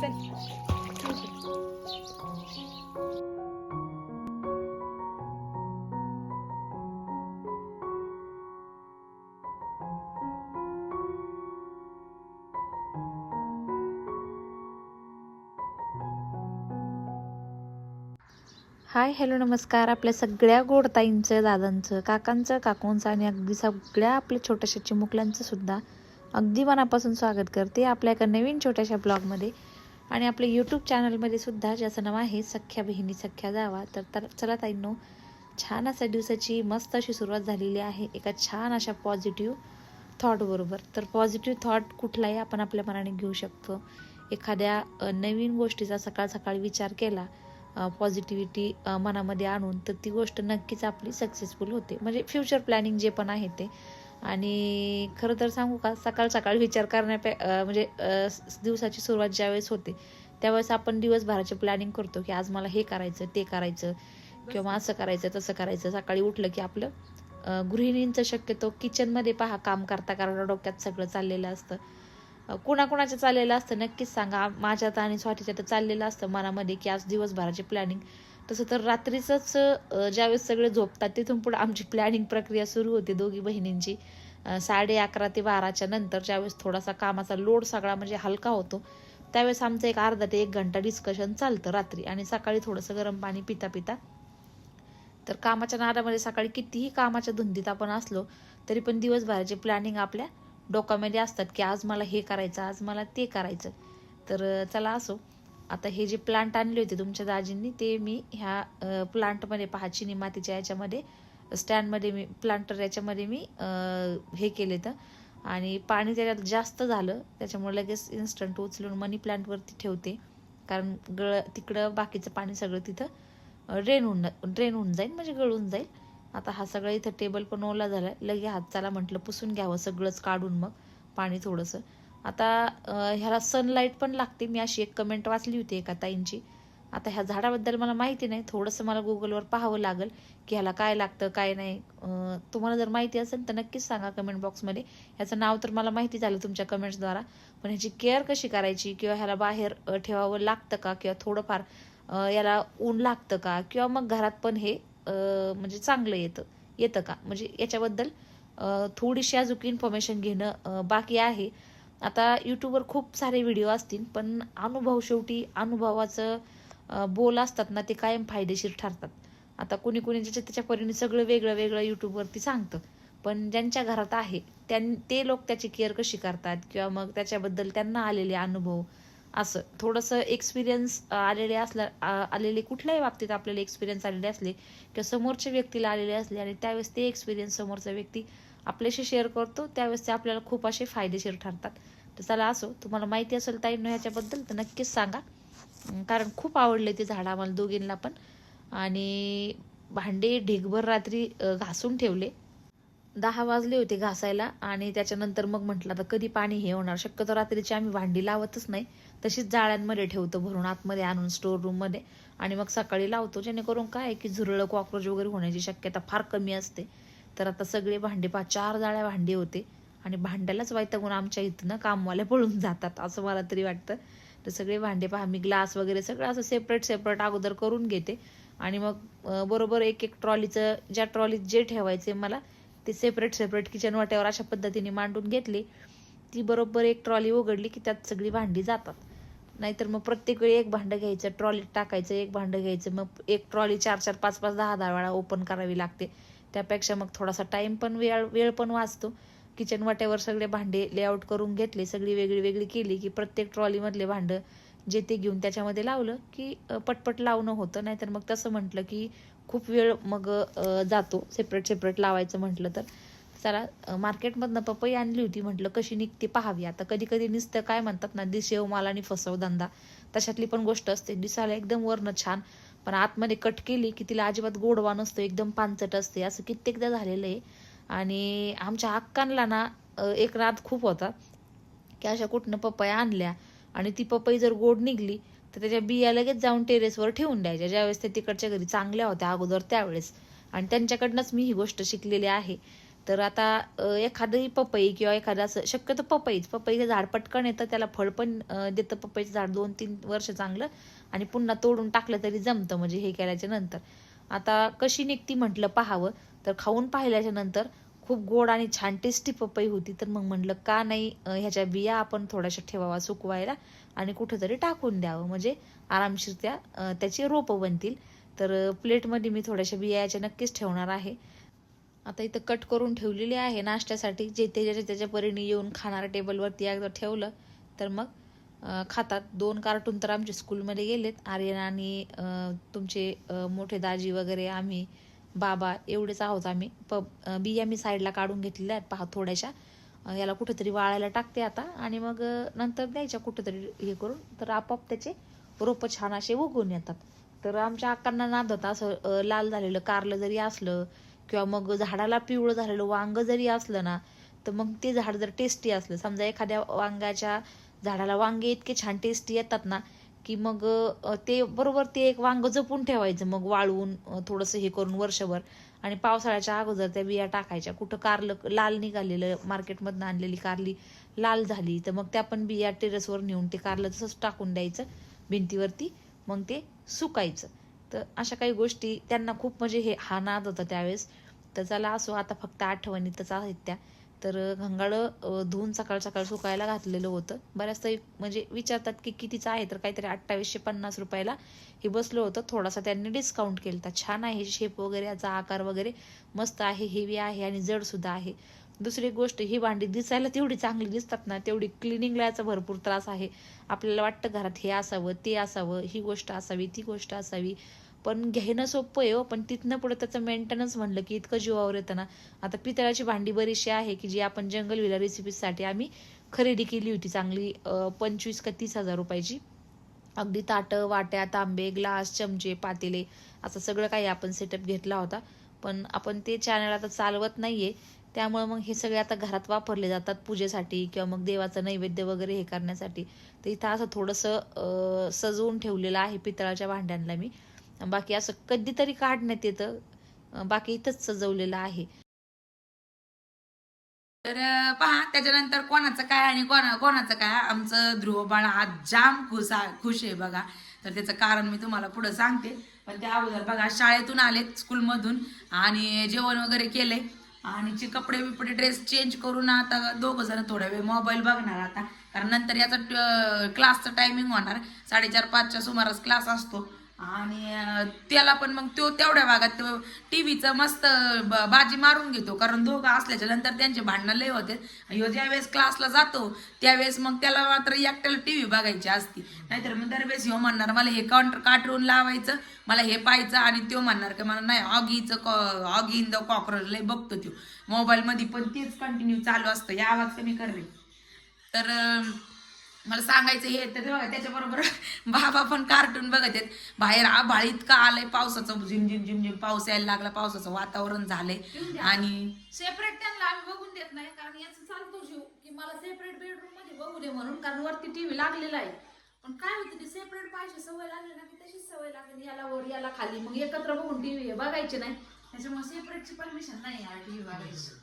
Sen. Hi hello नमस्कार. आपल्या सगळ्या गोडताईंचं दादांचं काकांचं काकूंचं आणि अगदी सगळ्या आपल्या छोट्याशा चिमुकल्यांचं सुद्धा अगदी मनापासून स्वागत करते आपल्या एका नवीन छोट्याशा ब्लॉगमध्ये. आणि आपल्या यूट्यूब चॅनलमध्ये सुद्धा ज्याचं नाव आहे सख्या बहिणी सख्या जावा. तर तर चला ताईंनो छान अशा दिवसाची मस्त अशी सुरुवात झालेली आहे. एका छान अशा पॉझिटिव्ह थॉटबरोबर तर पॉझिटिव्ह थॉट कुठलाही आपण आपल्या मनाने घेऊ शकतो. एखाद्या नवीन गोष्टीचा सकाळ सकाळी विचार केला पॉझिटिव्हिटी मनामध्ये आणून तर ती गोष्ट नक्कीच आपली सक्सेसफुल होते. म्हणजे फ्युचर प्लॅनिंग जे पण आहे ते. आणि खरं तर सांगू का सकाळ सकाळ विचार करण्यापे म्हणजे दिवसाची सुरुवात ज्यावेळेस होते त्यावेळेस आपण दिवसभराचे प्लॅनिंग करतो की आज मला हे करायचं ते करायचं किंवा असं करायचं तसं करायचं. सकाळी उठलं की आपलं गृहिणींचं शक्यतो किचनमध्ये पहा काम करता कारण डोक्यात सगळं चाललेलं असतं. कुणाकुणाच्या कुणाकुणाचं चाललेलं असतं नक्कीच सांगा. माझ्यात आणि स्वाटीच्या तर चाललेलं असतं मनामध्ये की आज दिवसभराची प्लॅनिंग तसं तर रात्रीचंच ज्यावेळेस सगळे झोपतात तिथून पुढे आमची प्लॅनिंग प्रक्रिया सुरू होते दोघी बहिणींची. साडे अकरा ते बाराच्या नंतर ज्यावेळेस थोडासा कामाचा लोड सगळा म्हणजे हलका होतो त्यावेळेस आमचं एक अर्धा ते एक घंटा डिस्कशन चालतं रात्री. आणि सकाळी थोडंसं गरम पाणी पिता पिता. तर कामाच्या नादामध्ये सकाळी कितीही कामाच्या धुंदीत आपण असलो तरी पण दिवसभराचे प्लॅनिंग आपल्या डोक्यामध्ये असतात की आज मला हे करायचं आज मला ते करायचं. तर चला असो. आता हे जे प्लांट आणले होते तुमच्या दाजींनी ते मी ह्या प्लांटमध्ये पहा चिनी मातीच्या याच्यामध्ये स्टँडमध्ये मी प्लांटर याच्यामध्ये मी हे केले तर आणि पाणी त्याच्यात जास्त झालं त्याच्यामुळे लगेच इन्स्टंट उचलून मनी प्लांटवरती ठेवते. कारण गळ तिकडं बाकीचं पाणी सगळं तिथं ड्रेन होऊन ड्रेन होऊन जाईल म्हणजे गळून जाईल. आता हा सगळा इथं टेबल पण ओला झाला लगे हात चला म्हटलं पुसून घ्यावं सगळंच काढून मग पाणी थोडंसं. आता ह्याला सनलाईट पण लागते. मी अशी एक कमेंट वाचली होती एका ताईंची. आता ह्या झाडाबद्दल मला माहिती नाही. थोडंसं मला गुगलवर पाहावं लागेल की ह्याला काय लागतं काय नाही. तुम्हाला जर माहिती असेल तर नक्कीच सांगा कमेंट बॉक्समध्ये ह्याचं नाव तर मला माहिती झालं तुमच्या कमेंट्सद्वारा पण ह्याची केअर कशी करायची किंवा ह्याला बाहेर ठेवावं लागतं का? किंवा थोडंफार याला ऊन लागतं का? किंवा मग घरात पण हे म्हणजे चांगलं येतं. येतं का? म्हणजे याच्याबद्दल थोडीशी अजून इन्फॉर्मेशन घेणं बाकी आहे. आता यूट्यूबवर खूप सारे व्हिडिओ असतील पण अनुभव शेवटी अनुभवाचं बोल असतात ना ते कायम फायदेशीर ठरतात. आता कुणी कुणी ज्याच्या त्याच्या परीने सगळं वेगळं वेगळं यूट्यूबवरती सांगतं पण ज्यांच्या घरात आहे त्यां ते लोक त्याची केअर कशी करतात? किंवा मग त्याच्याबद्दल त्यांना आलेले अनुभव असं. थोडंसं एक्सपिरियन्स आलेले असल्या आ- आलेले कुठल्याही बाबतीत आपल्याला एक्सपिरियन्स आलेले असले किंवा समोरच्या व्यक्तीला आलेले असले आणि त्यावेळेस ते एक्सपिरियन्स समोरचा व्यक्ती आपल्याशी शेअर करतो त्यावेळेस ते आपल्याला खूप असे फायदेशीर ठरतात. तर चला असो तुम्हाला माहिती असेल ताईंनो ह्याच्याबद्दल तर नक्कीच सांगा. कारण खूप आवडले ते झाड आम्हाला दोघींना पण. आणि भांडे ढीगभर रात्री घासून ठेवले. दहा वाजले होते घासायला आणि त्याच्यानंतर मग म्हटलं आता कधी पाणी हे होणार? शक्यतो रात्रीची आम्ही भांडी लावतच नाही. तशीच जाळ्यांमध्ये ठेवतो भरून आतमध्ये आणून स्टोर रूममध्ये आणि मग सकाळी लावतो जेणेकरून काय आहे की झुरळं कॉक्रोच वगैरे होण्याची शक्यता फार कमी असते. तर आता सगळे भांडे पा चार जाळ्या भांडे होते. आणि भांड्यालाच वैतागून आमच्या इथनं कामवाल्या कामवाले पळून जातात असं मला तरी वाटतं. तर सगळे भांडे पहा मी ग्लास वगैरे सगळं असं सेपरेट सेपरेट अगोदर करून घेते. आणि मग बरोबर एक एक ट्रॉलीचं ज्या ट्रॉलीत जे ठेवायचे मला ते सेपरेट सेपरेट किचन वाट्यावर अशा पद्धतीने मांडून घेतले. ती बरोबर एक ट्रॉली उघडली की त्यात सगळी भांडी जातात. नाहीतर मग प्रत्येक वेळी एक भांडं घ्यायचं ट्रॉलीत टाकायचं एक भांडं घ्यायचं मग एक ट्रॉली चार चार पाच पाच दहा दहा वेळा ओपन करावी लागते. त्यापेक्षा मग थोडासा टाईम पण वेळ वेळ पण वाचतो. किचन वाट्यावर सगळे भांडे लेआउट करून घेतले सगळी वेगळी वेगळी केली की प्रत्येक ट्रॉलीमधले भांडं जे ते घेऊन त्याच्यामध्ये लावलं की पटपट लावणं होतं. नाहीतर मग तसं म्हटलं की खूप वेळ मग जातो. सेपरेट सेपरेट लावायचं म्हटलं तर. चला मार्केटमधनं पपई आणली होती म्हटलं कशी निघते पाहावी. आता कधी कधी निसतं काय म्हणतात ना दिसेव माल आणि फसव धंदा. तशातली पण गोष्ट असते. दिसायला एकदम वरनं छान पण आतमध्ये कट केली की तिला अजिबात गोडवा नसतो एकदम पानचट असते. असं कित्येकदा झालेलं आहे. आणि आमच्या हक्कांना ना एक रात खूप होता की अशा कुठनं पपया आणल्या आणि ती पपई जर गोड निघली तर त्याच्या बिया लगेच जाऊन टेरेसवर ठेवून द्यायच्या. ज्यावेळेस त्या तिकडच्या घरी चांगल्या होत्या अगोदर त्यावेळेस. आणि त्यांच्याकडनंच मी ही गोष्ट शिकलेली आहे. तर आता एखादी एखादंही पपई किंवा एखादं असं शक्यतो पपईच. पपईचं झाड पटकन येतं त्याला फळ पण देतं पपईचं झाड दोन तीन वर्ष चांगलं आणि पुन्हा तोडून टाकलं तरी जमतं म्हणजे हे केल्याच्यानंतर. आता कशी निघती म्हटलं पाहावं तर खाऊन पाहिल्याच्या नंतर खूप गोड आणि छान टेस्टी पपई होती तर मग म्हटलं का नाही ह्याच्या बिया आपण थोड्याशा ठेवावा सुकवायला आणि कुठंतरी टाकून द्यावं. म्हणजे आरामशीर त्या त्याची रोपं बनतील. तर प्लेटमध्ये मी थोड्याशा बिया याच्या नक्कीच ठेवणार आहे. आता इथं कट करून ठेवलेली आहे नाश्त्यासाठी. जे ते ज्याच्या त्याच्या परीने येऊन खाणाऱ्या टेबलवरती एकदा ठेवलं तर मग खातात. दोन कार्टून तर आमच्या स्कूलमध्ये गेलेत. आर्यन आणि तुमचे मोठे दाजी वगैरे आम्ही बाबा एवढेच आहोत आम्ही. प बी बिया मी साईडला काढून घेतलेल्या आहेत. पहा थोड्याशा. याला कुठेतरी वाळायला टाकते आता. आणि मग नंतर द्यायच्या कुठेतरी हे करून. तर आपोआप त्याचे रोपं छान असे उगवून येतात. तर आमच्या अक्कांना नाद होता असं लाल झालेलं कारलं जरी असलं किंवा मग झाडाला पिवळं झालेलं वांग जरी असलं ना तर मग ते झाड जर टेस्टी असलं समजा एखाद्या वांग्याच्या झाडाला वांगे इतके छान टेस्टी येतात ना की मग ते बरोबर ते एक वांग जपून ठेवायचं मग वाळवून थोडंसं हे करून वर्षभर. आणि पावसाळ्याच्या अगोदर त्या बिया टाकायच्या. कुठं कारलं लाल निघालेलं मार्केटमधनं आणलेली कारली लाल झाली तर मग त्या पण बिया टेरेसवर नेऊन ते कारलं तसंच टाकून द्यायचं भिंतीवरती मग ते सुकायचं. तर अशा काही गोष्टी त्यांना खूप म्हणजे हे हा नाद होता त्यावेळेस. तर चला असो आता फक्त आठवणीतच आहेत त्या. तर घंगाळं धुवून सकाळ सकाळ सुकायला घातलेलं होतं. बऱ्याचदा म्हणजे विचारतात की कितीचं आहे तर काहीतरी अठ्ठावीसशे पन्नास रुपयाला हे बसलं होतं. थोडासा त्यांनी डिस्काउंट केलं तर छान आहे शेप वगैरे याचा आकार वगैरे मस्त आहे हेवी आहे आणि जडसुद्धा आहे. दुसरी गोष्ट ही भांडी दिसायला तेवढी चांगली दिसतात ना तेवढी क्लिनिंगला याचा भरपूर त्रास आहे. आपल्याला वाटतं घरात हे असावं ते असावं ही गोष्ट असावी ती गोष्ट असावी. पण घेणं सोपं आहे हो पण तिथनं पुढे त्याचं मेंटेनन्स म्हणलं की इतकं जीवावर येतं ना. आता पितळाची भांडी बरीचशी आहे की जी आपण जंगल विला रेसिपीसाठी आम्ही खरेदी केली होती चांगली पंचवीस का तीस हजार रुपयाची. अगदी ताटं वाट्या तांबे ग्लास चमचे पातेले असं सगळं काही आपण सेटअप घेतला होता. पण आपण ते चॅनल आता चालवत नाहीये. त्यामुळे मग हे सगळे आता घरात वापरले जातात पूजेसाठी किंवा मग देवाचं नैवेद्य वगैरे हे करण्यासाठी. तर इथं असं थोडंसं सजवून ठेवलेलं आहे पितळाच्या भांड्यांना मी. बाकी असं कधीतरी काढण्यात येतं. बाकी इथंच सजवलेलं आहे. तर पहा त्याच्यानंतर कोणाचं काय आणि कोणा कोणाचं काय? आमचं ध्रुव बाळ हा जाम खुश खुश आहे बघा. तर त्याचं कारण मी तुम्हाला पुढं सांगते. पण त्या अगोदर बघा शाळेतून आले स्कूलमधून आणि जेवण वगैरे केलंय. आणि चे कपडे बिपडे ड्रेस चेंज करून आता दोघं जण थोडा वेळ मोबाईल बघणार आता. कारण नंतर याचा क्लासचं टायमिंग होणार. साडेचार पाचच्या सुमारास क्लास असतो. आणि त्याला पण मग तो तेवढ्या भागात टीव्हीचं मस्त ब- बाजी मारून घेतो. कारण दोघं असल्याच्या नंतर त्यांचे भांडणं लय होते. ह्यो ज्यावेळेस क्लासला जातो त्यावेळेस मग त्याला मात्र एकट्याला टीव्ही बघायची असती. नाहीतर मग दरवेळेस ह्यो म्हणणार मला हे काउंटर कार्टून लावायचं मला हे पाहायचं आणि तो म्हणणार की मला नाही ऑगीचं कॉ ऑगी इन द कॉक्रोच लय बघतो तो मोबाईलमध्ये पण तेच कंटिन्यू चालू असतं. या आवाज कमी कर रे. तर मला सांगायचं हे तर बघा त्याच्याबरोबर बाबा पण कार्टून बघत आहेत. बाहेर आभाळ इतका आलंय पावसाचं झिम झिम झिम झिम पाऊस यायला लागला पावसाचं वातावरण झालंय. आणि सेपरेट त्यांना आम्ही बघून देत नाही कारण याचं चालतो जीव. की मला सेपरेट बेडरूममध्ये बघू दे म्हणून कारण वरती टीव्ही लागलेला आहे. पण काय होतं ते सेपरेट पाहिजे सवय लागली ना की तशीच सवय लागली. याला वर याला खाली. मग एकत्र बघून टीव्ही बघायचे नाही. त्याच्यामुळे सेपरेटची परमिशन नाही टीव्ही बघायची.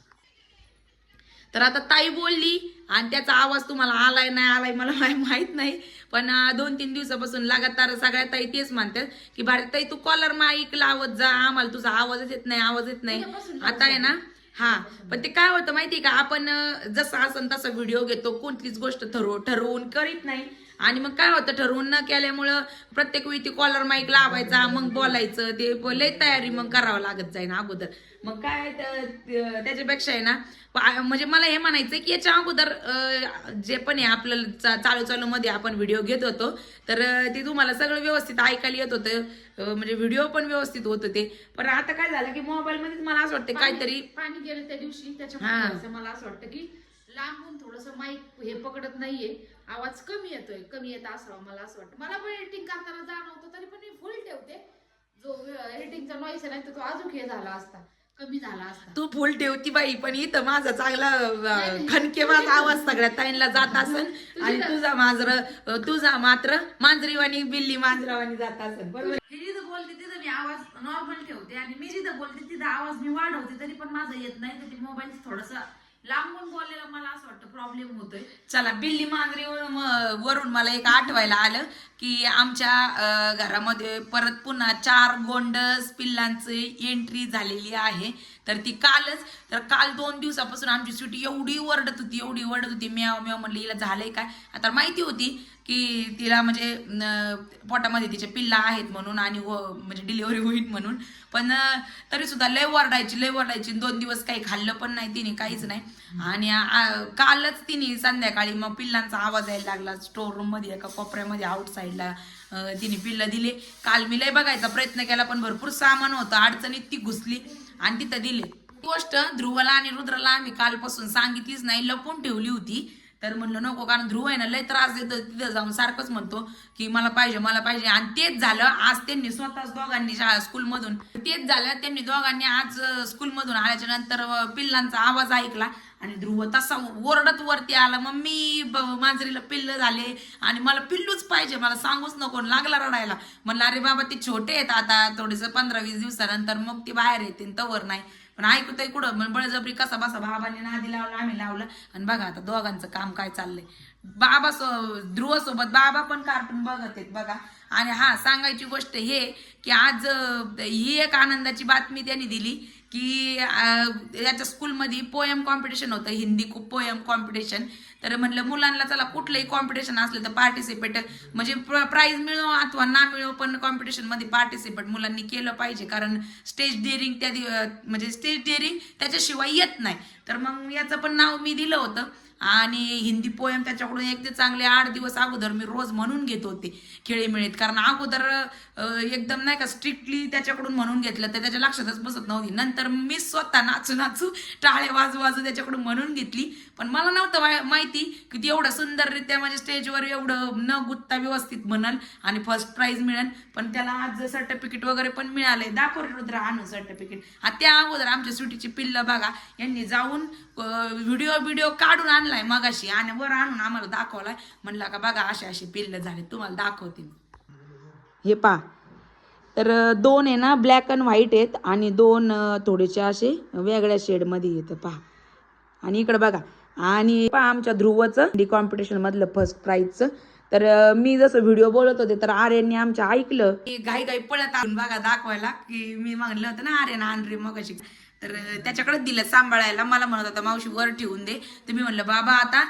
तर आता ताई बोलली आणि त्याचा आवाज तुम्हाला आलाय नाही आलाय मला माहीत नाही. पण दोन तीन दिवसापासून लगातार सगळ्या ताई तेच म्हणतात की भारत ताई तू कॉलर माईक लावत जा आम्हाला तुझा आवाजच येत नाही आवाज येत नाही. आता आहे ना? हा. पण ते काय होतं माहितीये का आपण जसं असन तसा व्हिडिओ घेतो कोणतीच गोष्ट ठरव ठरवून करीत नाही. आणि मग काय होतं ठरवून न केल्यामुळं प्रत्येक वेळी ती कॉलर माईक लावायचा मग बोलायचं ते लय तयारी मग करावं लागत जाईल अगोदर. मग काय त्याच्यापेक्षा आहे ना म्हणजे मला हे म्हणायचं की याच्या अगोदर जे पण आहे आपल्याला चा- चालू चालू मध्ये आपण व्हिडिओ घेत होतो तर ते तुम्हाला सगळं व्यवस्थित ऐकायला येत होतं म्हणजे व्हिडिओ पण व्यवस्थित होत होते. पण आता काय झालं की मोबाईल मध्येच मला असं वाटतं काहीतरी पाणी गेलं त्या दिवशी थोडंसं मला असं वाटतं की लांबून थोडस माईक हे पकडत नाहीये. आवाज कमी येतोय कमी येत असावा मला असं वाटतं. मला पण एडिटिंग करताना जाणवतं तरी पण मी फुल ठेवते. जो एडिटिंगचा नॉईस आहे ना तो अजून हे झाला असता कमी झाला असता. तू फुल ठेवती बाई पण इथं माझा चांगला अं, खणकेबाज आवाज सगळ्या ताईंला जात असन आणि तुझा मांजर तुझा मात्र मांजरीवाणी बिल्ली मांजरावानी जात असन बरोबर? जिथं बोलते तिथं मी आवाज नॉर्मल ठेवते आणि मी जिथं बोलते तिथं आवाज मी वाढवते तरी पण माझा येत नाही तर ते मोबाईल थोडस लांबून बोललेला मला असं वाटतं प्रॉब्लेम होतोय. चला बिल्ली मांजरी वरून मला एक आठवायला आलं की आमच्या घरामध्ये परत पुन्हा चार गोंडस पिल्लांची एंट्री झालेली आहे. तर ती कालच तर काल दोन दिवसापासून आमची सुटी एवढी ओरडत होती एवढी ओरडत होती. म्याव म्याव म्हणलं हिला झालंय काय? आता माहिती होती की तिला म्हणजे पोटामध्ये तिचे पिल्ला आहेत म्हणून आणि व- म्हणजे डिलिव्हरी होईल म्हणून. पण तरी सुद्धा लय वरडायची लय वरडायची. दोन दिवस काही खाल्लं पण नाही तिने काहीच नाही. आणि कालच तिने संध्याकाळी मग पिल्लांचा आवाज यायला लागला. स्टोर रूममध्ये एका कोपऱ्यामध्ये आउट साईडला तिने पिल्लं दिले. काल मी लय बघायचा प्रयत्न केला पण भरपूर सामान होतं. अडचणीत ती घुसली आणि तिथं दिले. गोष्ट ध्रुवला आणि रुद्रला आम्ही कालपासून सांगितलीच नाही लपून ठेवली होती. तर म्हणलं नको कारण ध्रुव आहे ना लय त्रास देतो तिथं जाऊन सारखंच म्हणतो की मला पाहिजे मला पाहिजे. आणि तेच झालं आज त्यांनी स्वतःच दोघांनी शाळा स्कूलमधून. तेच झालं त्यांनी दोघांनी आज स्कूलमधून आल्याच्यानंतर पिल्लांचा आवाज ऐकला. आणि ध्रुव तसा ओरडत वरती आला मम्मी मांजरीला पिल्ल झाले आणि मला पिल्लूच पाहिजे मला सांगूच नको लागला रडायला. म्हणलं अरे बाबा ते छोटे आहेत आता थोडेस पंधरा वीस दिवसानंतर मग ते बाहेर येतील तवर नाही. पण ऐकू तर कुठं मग बळजबरी कसा बसा बाबांनी नादी लावलं आम्ही लावलं. आणि बघा आता दोघांचं काम काय चाललंय. बाबा सो ध्रुव सोबत बाबा पण कार्टून बघत आहेत बघा. आणि हा सांगायची गोष्ट हे की आज ही एक आनंदाची बातमी त्यांनी दिली की याच्या स्कूलमध्ये पोयम कॉम्पिटिशन होतं हिंदी पोयम कॉम्पिटिशन तर म्हणलं मुलांना चला कुठलंही कॉम्पिटिशन असलं तर पार्टिसिपेट म्हणजे प्राईज मिळो अथवा ना मिळो पण कॉम्पिटिशनमध्ये पार्टिसिपेट मुलांनी केलं पाहिजे. कारण स्टेज डेअरिंग त्या दिव- म्हणजे स्टेज डेअरिंग त्याच्याशिवाय येत नाही. तर मग याचं पण नाव मी दिलं होतं. आणि हिंदी पोयम त्याच्याकडून एक ते चांगले आठ दिवस अगोदर मी रोज म्हणून घेत होते खेळीमेळीत कारण अगोदर एकदम नाही का स्ट्रिक्टली त्याच्याकडून म्हणून घेतलं तर त्याच्या लक्षातच बसत नव्हती. नंतर मी स्वतः नाचू नाचू टाळे वाजू वाजू त्याच्याकडून म्हणून घेतली. पण मला नव्हतं माहिती की ती एवढं सुंदररित्या म्हणजे स्टेजवर एवढं न गुत्ता व्यवस्थित म्हणल आणि फर्स्ट प्राईज मिळेल. पण त्याला आज सर्टिफिकेट वगैरे पण मिळालंय. दाखव रुद्र आणू सर्टिफिकेट त्या अगोदर आमच्या सुटीची पिल्लं बघा यांनी जाऊन व्हिडिओ व्हिडिओ काढून आणलाय मगाशी आणि वर आणून आम्हाला दाखवलाय. म्हणला का बघा असे असे पिल्ल झाले तुम्हाला दाखवते मी. हे पा. तर दोन आहे ना ब्लॅक अँड व्हाईट आहेत आणि दोन थोडेसे असे वेगळ्या शेडमध्ये येतं पहा. आणि इकडे बघा. आणि पहा आमच्या ध्रुवचं डी कॉम्पिटिशन मधलं फर्स्ट प्राईजचं तर मी जसं व्हिडिओ बोलत होते तर आर्यनने आमच्या ऐकलं. की घाई घाई पळत आणून बघा दाखवायला की मी म्हणलं होतं ना आर्यन आण रे मग तर त्याच्याकडे दिलं सांभाळायला. मला म्हणत होता मावशी वर ठेवून दे. तर मी म्हणलं बाबा आता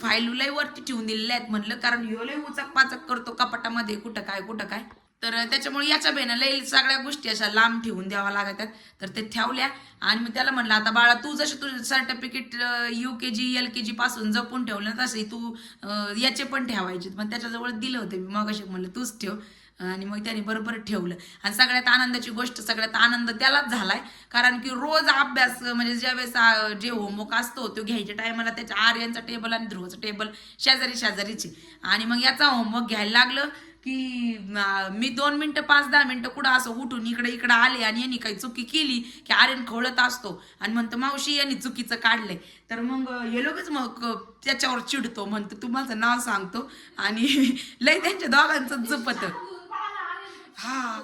फाईल लय वरती ठेवून दिलेल्या आहेत म्हणलं कारण ह्यो लय उचक पाचक करतो कपाटामध्ये कुठं काय कुठं काय. तर त्याच्यामुळे याच्या बेनं लई सगळ्या गोष्टी अशा लांब ठेवून द्यावा लागतात. तर ते ठेवल्या आणि मी त्याला म्हणलं आता बाळा तू जसे तुझं certificate U K G L K G पासून जपून ठेवलं तसे तू याचे पण ठेवायचे मग त्याच्याजवळ दिलं होते मी. मग म्हणलं तूच ठेव. आणि मग त्याने बरोबर ठेवलं. आणि सगळ्यात आनंदाची गोष्ट सगळ्यात आनंद त्यालाच झालाय. कारण की रोज अभ्यास म्हणजे ज्यावेळेस जे होमवर्क असतो तो घ्यायच्या टायमाला त्याच्या आर्यांचा टेबल आणि ध्रुवचं टेबल शेजारी शेजारीचे. आणि मग याचा होमवर्क घ्यायला लागलं की मी दोन मिनटं पाच दहा मिनटं कुठं असं उठून इकडे इकडे आले आणि यांनी काही चुकी केली की आर्यन खवळत असतो. आणि म्हणतो मावशी यांनी चुकीचं काढलंय. तर मग हे लोकच मग त्याच्यावर चिडतो. म्हणतो तू माझं नाव सांगतो. आणि लय त्यांच्या दोघांचं जपतं. हा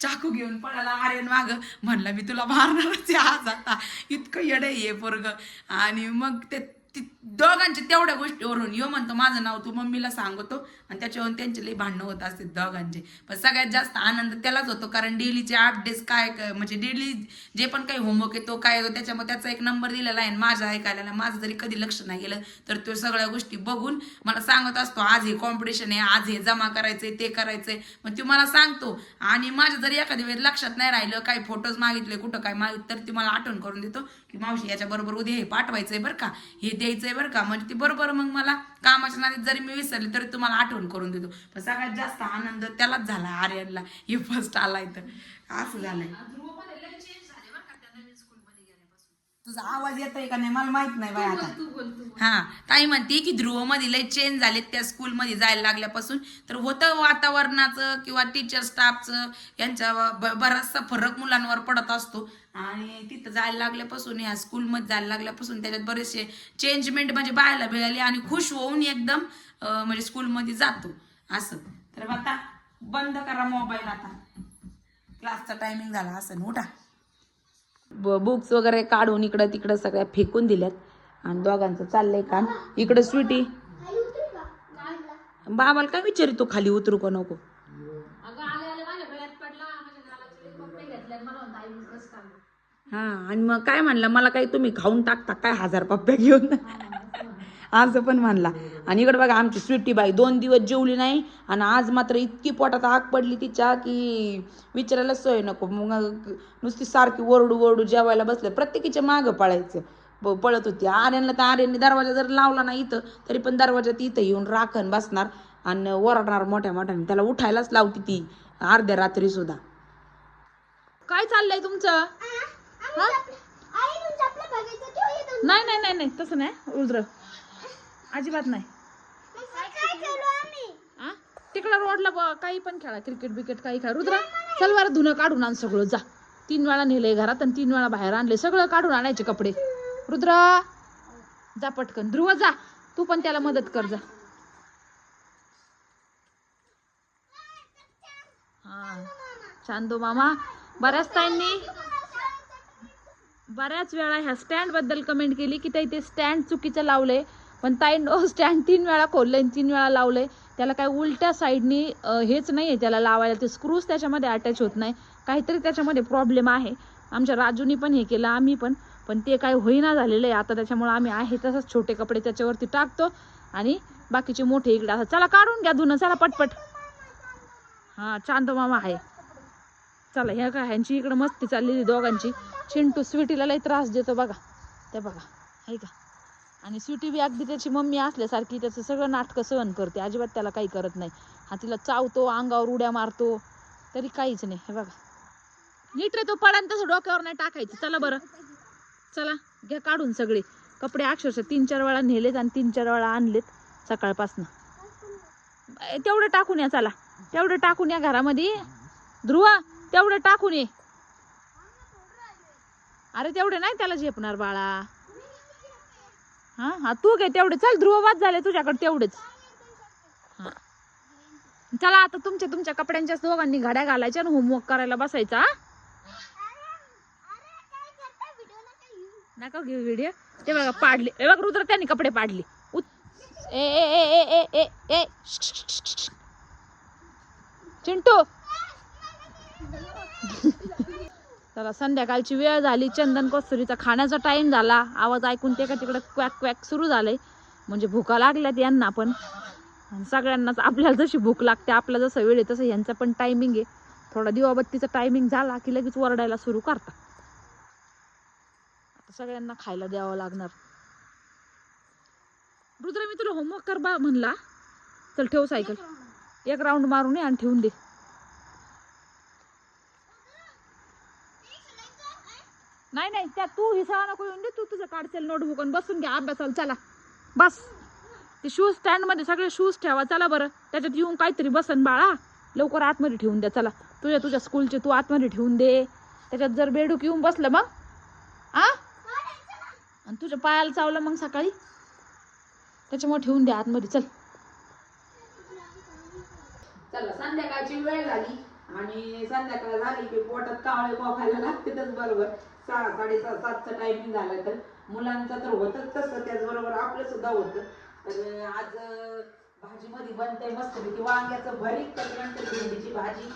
चाकू घेऊन पळाला. आर्यन माग. म्हणलं मी तुला मारणारच आज आता. इतकं येड ये पोरग. आणि मग ते ती- दोघांच्या तेवढ्या गोष्टीवरून. यो म्हणतो माझं नाव तू मम्मीला सांगतो. आणि त्याच्यावरून त्यांचे लई भांडणं होत असते दोघांचे. पण सगळ्यात जास्त आनंद त्यालाच होतो कारण डेलीचे आठ डेज काय म्हणजे डेली जे पण काही होमवर्क आहे तो काय येतो त्याच्यामध्ये त्याचा एक नंबर दिलेला आहे आणि माझा ऐकायला माझं जरी कधी लक्ष नाही गेलं तर तो सगळ्या गोष्टी बघून मला सांगत असतो आज हे कॉम्पिटिशन आहे आज हे जमा करायचंय ते करायचंय. मग तो मला सांगतो. आणि माझ्या जरी एखाद्या वेळेस लक्षात नाही राहिलं काही फोटोज मागितले कुठं काय मागित तर ती मला आठवण करून देतो. की मावशी याच्या बरोबर उद्या हे पाठवायचंय बरं का? हे द्यायचंय बरं का? म्हणजे ती बरोबर मग मला कामाच्या नादीत जरी मी विसरले तरी तुम्हाला आठवण करून देतो. पण सगळ्यात जास्त आनंद त्यालाच झाला आर्यनला. हे फर्स्ट आलाय तर. असं झालंय. तुझा आवाज येतोय का नाही? मला माहीत नाही बाय आता. तू बोल तू बोल. हा ताई म्हणते की ध्रुवमध्ये लय चेंज झालेत त्या स्कूलमध्ये जायला लागल्यापासून. तर होतं वातावरणाचं किंवा टीचर स्टाफचं यांच्या ब- बराचसा फरक मुलांवर पडत असतो. आणि तिथं जायला लागल्यापासून या स्कूलमध्ये जायला लागल्यापासून त्याच्यात बरेचसे चेंजमेंट म्हणजे बायला मिळाली आणि खुश होऊन एकदम अं, म्हणजे स्कूलमध्ये जातो. असं. तर आता बंद करा मोबाईल आता. क्लासचा टायमिंग झाला असं उठा. बुक्स वगैरे काढून इकडं तिकडं सगळ्या फेकून दिल्यात. आणि दोघांचं चाललंय काम. इकडं स्वीटी. बाबाला काय विचारितो खाली उतरू का नको? हा आणि मग काय म्हणला? मला काही तुम्ही खाऊन टाकता काय हजार पप्प्या घेऊन? असं पण म्हणला. आणि इकडे बघा आमची स्वीटी बाई दोन दिवस जेवली नाही आणि आज मात्र इतकी पोटात आग पडली तिच्या की विचारायला सोय नको. मग नुसती सारखी ओरडू ओरडू जेवायला बसले. प्रत्येकीच्या मागं पळायचं. पळत होती. आर्यनला तर आर्यनने दरवाजा जर लावला ना इथं तरी पण दरवाजात इथं येऊन राखण बसणार आणि ओरडणार मोठ्या मोठ्याने. त्याला उठायलाच लावती ती अर्ध्या रात्री सुद्धा. काय चाललंय तुमचं? नाही नाही नाही नाही तसं नाही. रुद्र अजिबात नाही. आ? तिकडं रोडला ब- काही पण खेळा. क्रिकेट बिकेट काही खेळा. रुद्र चल बरं धुणं काढून आण सगळं. जा. तीन वेळा नेलंय घरात आणि तीन वेळा बाहेर आणले सगळं काढून आणायचे कपडे. रुद्र जा पटकन. ध्रुव जा. तू पण त्याला मदत कर जा. हा. चांदो मामा बऱ्याच ताईंनी बऱ्याच वेळा ह्या स्टँडबद्दल कमेंट केली की ते स्टँड चुकीचं लावलंय. पण ताई स्टँड तीन वेळा खोललं आणि तीन वेळा लावलंय. त्याला काय उलट्या साईडनी हेच नाही आहे त्याला लावायला. ते स्क्रूज त्याच्यामध्ये अटॅच होत नाही. काहीतरी त्याच्यामध्ये प्रॉब्लेम आहे. आमच्या राजूनी पण हे केलं आम्ही पण. पण ते काय होईना झालेलं आहे आता त्याच्यामुळे आम्ही आहे तसंच छोटे कपडे त्याच्यावरती टाकतो आणि बाकीचे मोठे इकडे असं चला काढून घ्या धुणं. चला पटपट. हां चांदो मामा आहे. चला ह्या काय ह्यांची इकडं मस्ती चाललेली दोघांची. चिंटू स्वीटीला लई त्रास देतो बघा. ते बघा. आहे का? आणि स्वीटी बी अगदी त्याची मम्मी असल्यासारखी त्याचं सगळं नाटकं सहन करते. अजिबात त्याला काही करत नाही. हा तिला चावतो अंगावर उड्या मारतो. तरी काहीच नाही. हे बघा. नीट रे तो पडान तसं डोक्यावर नाही टाकायचं. चला बरं. चला घ्या काढून सगळे. कपडे अक्षरशः तीन चार वेळा नेलेत आणि तीन चार वेळा आणलेत सकाळपासनं. तेवढं टाकून या चला. तेवढं टाकून या घरामध्ये. ध्रुव तेवढं टाकून ये. अरे तेवढे नाही त्याला झेपणार बाळा. हा हा तू घे तेवढे. चल ध्रुववाद झाले तुझ्याकडे तेवढेच. हा. चला आता तुमच्या तुमच्या कपड्यांच्या दोघांनी घड्या घालायच्या आणि होमवर्क करायला बसायचा नका घेऊ व्हिडिओ ते बघा पाडले. हे बघ रुद्र त्यांनी कपडे पाडले. उत- ए ए ए ए ए ए चिंटू. चला संध्याकाळची वेळ झाली. चंदन कस्तुरीचा खाण्याचा टाइम झाला. आवाज ऐकून ते का तिकडं क्वॅक क्वॅक सुरू झालंय. म्हणजे भुका लागल्यात यांना पण. सगळ्यांनाच आपल्याला जशी भूक लागते आपला जसं वेळ आहे तसं यांचा पण टायमिंग आहे. थोडा दिवाबत्तीचा टायमिंग झाला की लगेच वरडायला सुरू करता आता सगळ्यांना खायला द्यावं लागणार. रुद्र मी तुला होमवर्क कर बा म्हणला. चल ठेव सायकल. एक राऊंड मारून ये आणि ठेवून दे. नाही नाही त्या तू हिसाळा नको येऊन दे तू तुझं काढसेल नोटबुक आणि बसून घ्या अभ्यासाला चला. बस. ते शूज स्टँडमध्ये सगळे शूज ठेवा चला बरं. त्याच्यात येऊन काहीतरी बसन बाळा. लवकर आतमध्ये ठेवून द्या चला. तुझ्या तुझ्या स्कूलचे तू आतमध्ये ठेवून दे. त्याच्यात जर बेडूक येऊन बसलं मग? आ? आणि तुझ्या पायाला चावलं मग सकाळी? त्याच्यामुळे ठेवून द्या आतमध्ये चल. चला संध्याकाळची वेळ झाली. आणि संध्याकाळ झाली की पोटात कावळे खायला लागतेच बरोबर. सहा साडेसहा सातचं टायमिंग झालं तर मुलांचं तर होतच तसं त्याचबरोबर आपलं सुद्धा होतं. तर आज भाजीमध्ये बनते मस्त पैकी वांग्याचं भरीत त्याच्यानंतर भेंडीची भाजी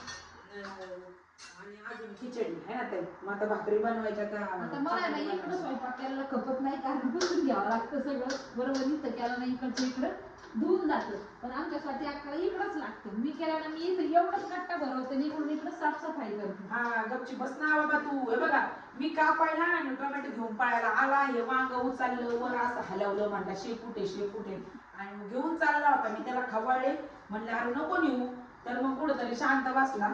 आणि अजून खिचडी. आहे ना ताई? मग आता भाकरी बनवायच्या आता मला नाही इकडं स्वयंपाक करायला खपत नाही कारण बसून घ्यावं लागतं सगळं. बरोबर इथं केलं नाही इकडचं इकडं. धुवून जातं. पण आमच्यासाठी अक्काला इकडंच लागतं. मी केलं ना मी इथं एवढंच कट्टा भरवते आणि इकडून इकडं साफसफाई करते. हा गपची बस ना बाबा तू. हे बघा मी कापायला आणि टोमॅटो घेऊन पाळायला आला हे वांग उचललं वर असं हलवलं म्हणता शेकुटे शेकुटे आणि घेऊन चालला होता. मी त्याला खवळले म्हणलं अरे नको नेऊ. तर मग कुठंतरी शांत बसला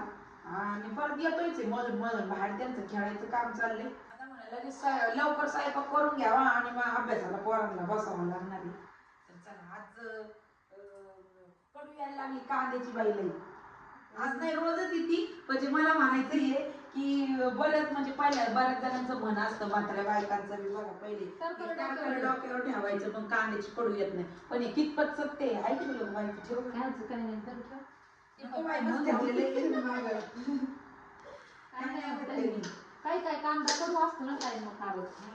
आणि परत येतोयच मधून मधून बाहेर त्यांचं खेळायचं काम चाललंय. आता म्हणलं लगेच लवकर स्वयंपाक करून घ्यावा आणि मग अभ्यासाला पोरांना बसावं लागणार आहे. तर चला आज अं, कडू यायला लागली कांद्याची बाई लई. आज नाही रोजच येते. म्हणजे मला म्हणायचं हे की बऱ्याच म्हणजे पहिल्या बऱ्याच जणांचं म्हण असतं म्हाताऱ्या बायकांचं बी बघा पहिले तरकारी की तरकारी डोक्यावर. ठेवायचं मग कांद्याची कडू येत नाही पण हे कितपत सत्य आहे ऐक ना माहिती ठेव काय नाही तर का? ठेवलेलं आहे. काही काय कांदा कडू असतो ना काय मग.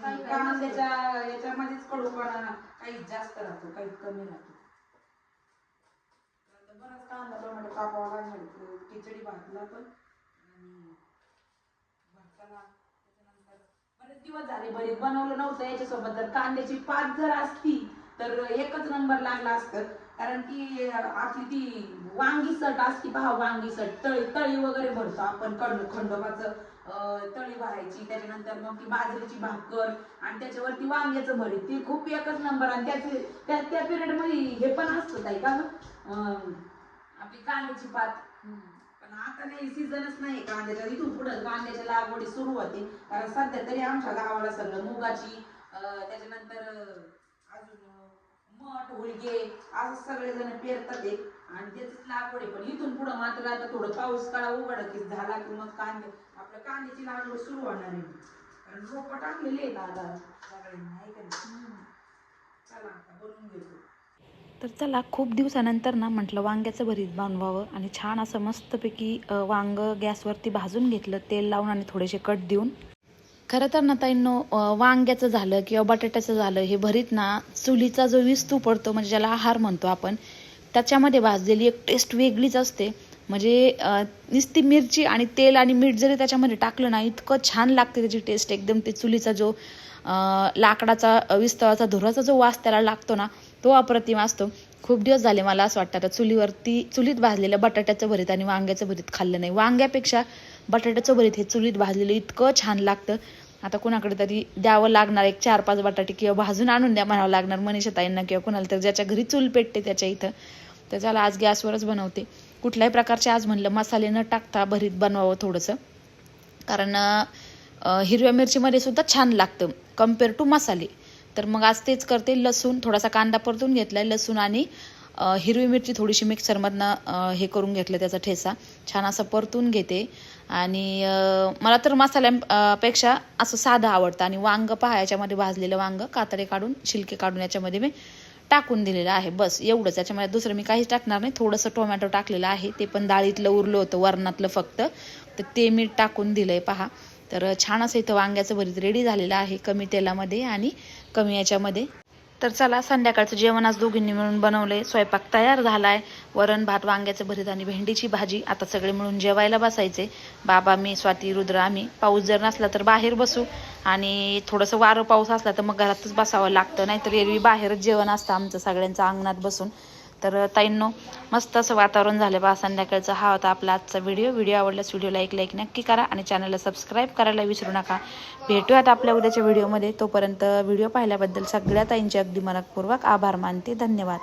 काही काय कांद्याच्या याच्यामध्येच कडूपणा काही जास्त राहतो काही कमी राहतो आता बराच कांदा टोमॅटो कापावा लागणार खिचडी भातला पण आणि भाताला त्याच्यानंतर बरेच दिवस झाले भरीत बनवलं नव्हतं याच्यासोबत. जर कांद्याची पात जर असती तर एकच नंबर लागला असतं. कारण की आपली ती वांगी सट असती पहा वांगी सट. तळी तळी वगैरे भरतो आपण खंड खंडोबाचं तळी भरायची. त्याच्यानंतर मग ती बाजरीची भाकर आणि त्याच्यावरती वांग्याचं भरीत. ती खूप एकच नंबर आणि त्याचे त्या त्या पिरियडमध्ये हे पण असतं ताई का आपली कांद्याची पात. आता नाही सीझनच नाही कांद्याच्या. इथून पुढे कांद्याच्या लागवडी सुरू होते. कारण सध्या तरी आमच्या गावाला सगळं मुगाची अं, त्याच्यानंतर अं, अजून मठ हुलगे असं सगळेजण पेरतात ते आणि त्याच लागवड आहे. पण इथून पुढे मात्र आता थोडं पाऊस काळा उघडकीस झाला की मग कांदे आपल्या कांद्याची लागवड सुरू होणार आहे. कारण रोपं टाकलेली आहेत आता सगळ्यांनी आहे का नाही? चला आता बनवून घेतो. तर चला खूप दिवसानंतर ना म्हटलं वांग्याचं भरीत बनवावं आणि छान असं मस्तपैकी वांगं वांग गॅसवरती भाजून घेतलं तेल लावून आणि थोडेसे कट देऊन. खरं तर ना ताईंनो वांग्याचं झालं किंवा बटाट्याचं झालं हे भरीत ना चुलीचा जो विस्तू पडतो म्हणजे ज्याला आहार म्हणतो आपण त्याच्यामध्ये भाजलेली एक टेस्ट वेगळीच असते. म्हणजे नुसती मिरची आणि तेल आणि मीठ जरी त्याच्यामध्ये टाकलं ना इतकं छान लागते त्याची टेस्ट एकदम ते चुलीचा जो लाकडाचा विस्तवाचा धुराचा जो वास त्याला लागतो ना तो अप्रतिम असतो. खूप दिवस झाले मला असं वाटतं. आता चुलीवरती चुलीत भाजलेलं बटाट्याचं भरीत आणि वांग्याचं भरीत खाल्लं नाही. वांग्यापेक्षा बटाट्याचं भरीत हे चुलीत भाजलेलं इतकं छान लागतं. आता कुणाकडे तरी द्यावं लागणार एक चार पाच बटाटे किंवा भाजून आणून द्या म्हणावं लागणार मनीषताईंना किंवा कुणाला तर ज्याच्या घरी चूल पेटते त्याच्या इथं. तर त्याला आज गॅसवरच बनवते. कुठल्याही प्रकारचे आज म्हणलं मसाले न टाकता भरीत बनवावं थोडंसं. कारण हिरव्या मिरचीमध्ये सुद्धा छान लागतं. कंपेअर टू मसाले. तर मग आज तेच करते. लसूण थोडासा कांदा परतून घेतलाय. लसूण आणि हिरवी मिरची थोडीशी मिक्सरमधनं हे करून घेतलं त्याचा ठेसा छान असं परतून घेते. आणि मला तर मसाल्यापेक्षा असं साधं आवडतं. आणि वांग पहा याच्यामध्ये भाजलेलं वांग कातडे काढून शिलके काढून याच्यामध्ये मी टाकून दिलेलं आहे. बस एवढंच. याच्यामध्ये दुसरं मी काहीच टाकणार नाही. थोडंसं टोमॅटो टाकलेलं आहे. ते पण डाळीतलं उरलं होतं वरणातलं फक्त. तर ते मी टाकून दिलं आहे पहा. तर छान असं इथं वांग्याचं भरीत रेडी झालेलं आहे कमी तेलामध्ये. आणि कमी याच्यामध्ये. तर चला संध्याकाळचं जेवण आज दोघींनी मिळून बनवलंय. स्वयंपाक तयार झालाय. वरण भात वांग्याचं भरीत आणि भेंडीची भाजी. आता सगळे मिळून जेवायला बसायचे बाबा मी स्वाती रुद्र आम्ही. पाऊस जर नसला तर बाहेर बसू. आणि थोडंसं वारं पाऊस असला तर मग घरातच बसावं लागतं. नाहीतर एरवी बाहेरच जेवण असतं आमचं सगळ्यांचं अंगणात बसून. तर ताईंनो मस्त असं वातावरण झालं बा संध्याकाळचं. हा होता आपला आजचा व्हिडिओ. व्हिडिओ आवडल्यास व्हिडिओला एक लाईक नक्की करा आणि चॅनलला सबस्क्राईब करायला विसरू नका. भेटूयात आपल्या उद्याच्या व्हिडिओमध्ये. तोपर्यंत व्हिडिओ पाहिल्याबद्दल सगळ्या ताईंचे अगदी मनपूर्वक आभार मानते. धन्यवाद.